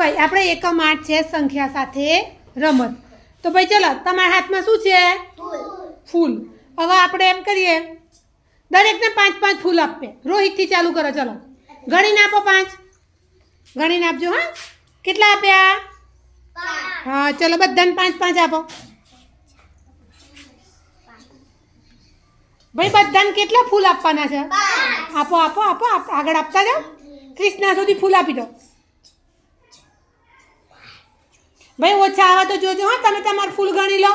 ભાઈ આપણે એકમ આઠ છે સંખ્યા સાથે રમત. તો ભાઈ ચલો તમારા હાથમાં શું છે? ફૂલ. હવે આપણે એમ કરીએ દરેકને પાંચ પાંચ ફૂલ આપે. રોહિતથી ચાલુ કરો ચલો. ગણીને આપો પાંચ. ગણીને આપજો હા. કેટલા આપ્યા? હા ચલો બધાને પાંચ પાંચ આપો. ભાઈ બધાને કેટલા ફૂલ આપવાના છે? આપો આપો આપો આપ- આગળ આપતા જાઓ. ક્રિષ્ના સુધી ફૂલ આપી દો. ભાઈ, ઓછા આવે તો જોજો, હા, તમે તમારું ફૂલ ગણી લો.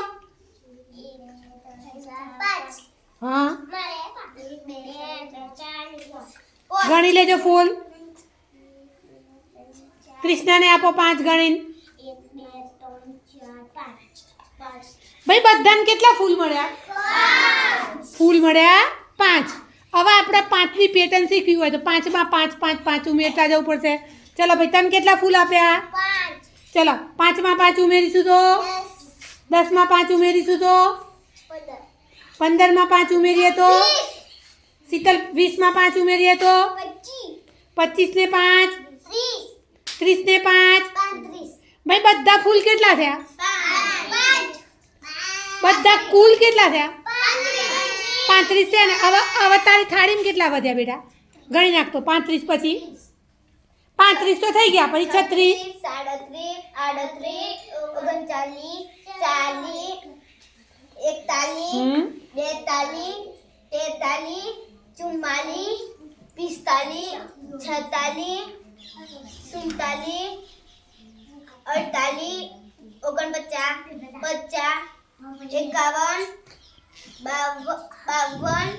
હા. ગણી લેજો ફૂલ. કૃષ્ણને આપો પાંચ ગણીને. ભાઈ, બધાને કેટલા ફૂલ મળ્યા? ફૂલ મળ્યા પાંચ. હવે આપણે પાંચની પેટર્ન શીખવી હોય તો પાંચમાં પાંચ પાંચ પાંચ ઉમેરતા જવું પડશે. ચલો ભાઈ, તને કેટલા ફૂલ આપ્યા? ચલો, પાંચમાં પાંચ ઉમેરીશું તો? દસમાં પાંચ ઉમેરીશું તો? પંદરમાં પાંચ ઉમેરીએ તો? શીતલ, વીસમાં પાંચ ઉમેરીએ તો? પચીસને પાંચ? ત્રીસને પાંચ? ભાઈ, બધા ફૂલ કેટલા થયા? બધા કુલ કેટલા થયા? પાંત્રીસ છે ને? હવે હવે તારી થાળીમાં કેટલા વધ્યા બેટા? ગણી નાખતો, પાંત્રીસ પછી. પાંત્રીસ તો થઈ ગયા પછી છત્રીસ. સાડત્રીસ આડત્રીસ ઓગણચાલીસ ચાલીસ એકતાલીસ બેતાલીસ તેતાલીસ ચુમ્માલીસ પિસ્તાલીસ છતાલીસ સુડતાલીસ અડતાલીસ ઓગણપચાસ પચાસ એકાવન બાવ- બાવન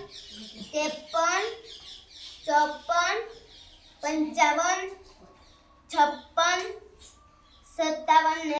ત્રેપન ચોપન પંચાવન છપ્પન સત્તાવન